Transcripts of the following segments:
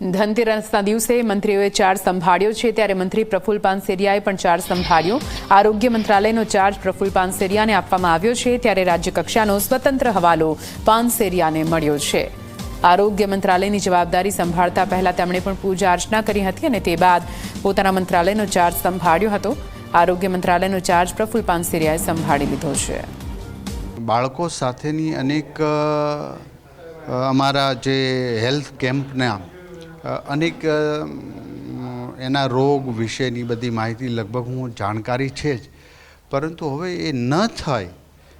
ધનતેરસના દિવસે મંત્રીઓએ ચાર્જ સંભાળ્યો છે. ત્યારે મંત્રી પ્રફુલ પાનસેરિયાએ પણ ચાર્જ સંભાળ્યો. આરોગ્ય મંત્રાલયનો ચાર્જ પ્રફુલ પાનસેરિયાને આપવામાં આવ્યો છે. ત્યારે રાજ્યકક્ષાનો સ્વતંત્ર હવાલો પાનસેરિયાને મળ્યો છે. આરોગ્ય મંત્રાલયની જવાબદારી સંભાળતા પહેલા તેમણે પણ પૂજા અર્ચના કરી હતી અને તે બાદ પોતાના મંત્રાલયનો ચાર્જ સંભાળ્યો હતો. આરોગ્ય મંત્રાલયનો ચાર્જ પ્રફુલ પાનસેરિયાએ સંભાળી લીધો છે. બાળકો સાથેની અનેક અમારા જે હેલ્થ કેમ્પના અનેક એના રોગ વિશેની બધી માહિતી લગભગ હું જાણકારી છે જ. પરંતુ હવે એ ન થાય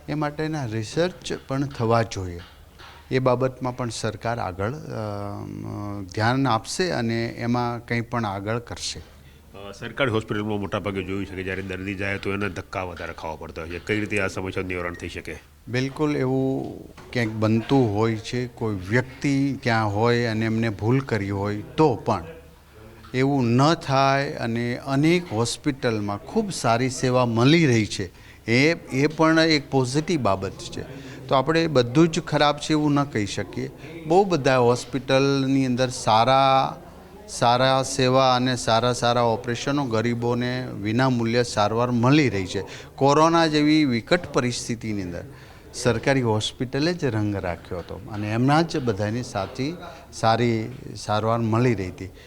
એ માટેના રિસર્ચ પણ થવા જોઈએ. એ બાબતમાં પણ સરકાર આગળ ધ્યાન આપશે અને એમાં કંઈ પણ આગળ કરશે. સરકારી હોસ્પિટલમાં મોટાભાગે જોયું છે કે જ્યારે દર્દી જાય તો એને ધક્કા વધારે ખાવા પડતા હોય છે. કઈ રીતે આ સમસ્યા નિવારણ થઈ શકે? બિલકુલ એવું ક્યાંક બનતું હોય છે, કોઈ વ્યક્તિ ત્યાં હોય અને એમને ભૂલ કરી હોય તો પણ એવું ન થાય અને અનેક હોસ્પિટલમાં ખૂબ સારી સેવા મળી રહી છે. એ એ પણ એક પોઝિટિવ બાબત છે. તો આપણે બધું જ ખરાબ છે એવું ન કહી શકીએ. બહુ બધા હોસ્પિટલની અંદર સારા સારા સેવા અને સારા સારા ઓપરેશનો ગરીબોને વિનામૂલ્યે સારવાર મળી રહી છે. કોરોના જેવી વિકટ પરિસ્થિતિની અંદર સરકારી હોસ્પિટલે જ રંગ રાખ્યો હતો અને એમના જ બધાની સાચી સારી સારવાર મળી રહી હતી.